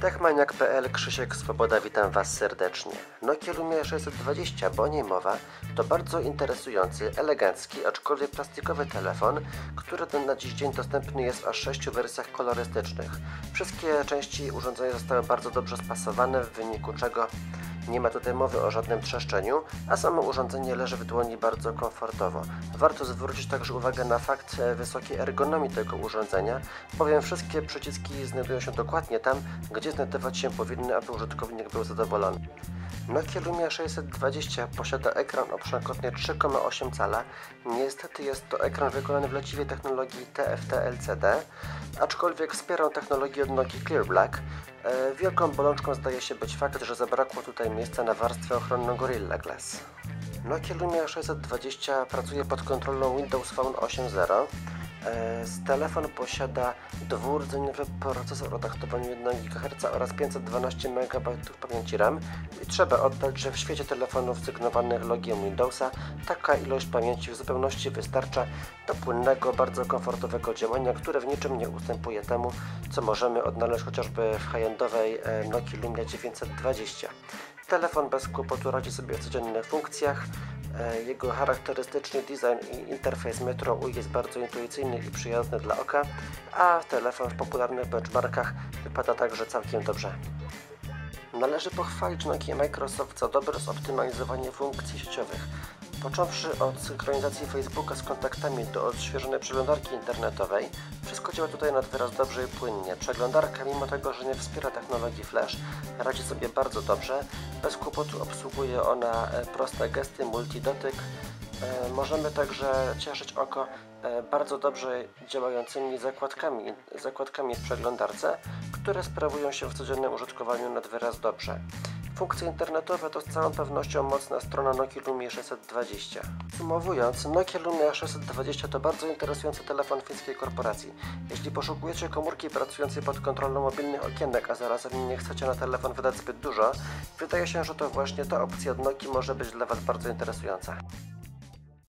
Techmaniak.pl Krzysiek Swoboda, witam Was serdecznie. Nokia Lumia 620, bo o niej mowa, to bardzo interesujący, elegancki, aczkolwiek plastikowy telefon, który na dziś dzień dostępny jest w aż 6 wersjach kolorystycznych. Wszystkie części urządzenia zostały bardzo dobrze spasowane, w wyniku czego nie ma tutaj mowy o żadnym trzeszczeniu, a samo urządzenie leży w dłoni bardzo komfortowo. Warto zwrócić także uwagę na fakt e, wysokiej ergonomii tego urządzenia, bowiem wszystkie przyciski znajdują się dokładnie tam, gdzie znajdować się powinny, aby użytkownik był zadowolony. Nokia Lumia 620 posiada ekran o przekrotnie 3,8 cala. Niestety jest to ekran wykonany w leciwej technologii TFT LCD, aczkolwiek wspiera technologię od Nokia Clear Black. E, Wielką bolączką zdaje się być fakt, że zabrakło tutaj miejsca na warstwę ochronną Gorilla Glass. Nokia Lumia 620 pracuje pod kontrolą Windows Phone 8.0. E, Telefon posiada dwurdzeniowy procesor o taktowaniu 1 GHz oraz 512 MB pamięci RAM i trzeba oddać, że w świecie telefonów sygnowanych logiem Windowsa taka ilość pamięci w zupełności wystarcza do płynnego, bardzo komfortowego działania, które w niczym nie ustępuje temu, co możemy odnaleźć chociażby w high-endowej e, Nokia Lumia 920. Telefon bez kłopotu radzi sobie w codziennych funkcjach. E, Jego charakterystyczny design i interfejs Metro UI jest bardzo intuicyjny i przyjazny dla oka, a telefon w popularnych benchmarkach wypada także całkiem dobrze. Należy pochwalić Nokia Microsoft za dobre zoptymalizowanie funkcji sieciowych. Począwszy od synchronizacji Facebooka z kontaktami do odświeżonej przeglądarki internetowej, wszystko działa tutaj nad wyraz dobrze i płynnie. Przeglądarka, mimo tego, że nie wspiera technologii Flash, radzi sobie bardzo dobrze. Bez kłopotu obsługuje ona e, proste gesty, multidotyk. E, Możemy także cieszyć oko e, bardzo dobrze działającymi zakładkami, zakładkami w przeglądarce, które sprawują się w codziennym użytkowaniu nad wyraz dobrze. Funkcje internetowe to z całą pewnością mocna strona Nokia Lumia 620. Podsumowując, Nokia Lumia 620 to bardzo interesujący telefon fińskiej korporacji. Jeśli poszukujecie komórki pracującej pod kontrolą mobilnych okienek, a zarazem nie chcecie na telefon wydać zbyt dużo, wydaje się, że to właśnie ta opcja od Nokii może być dla Was bardzo interesująca.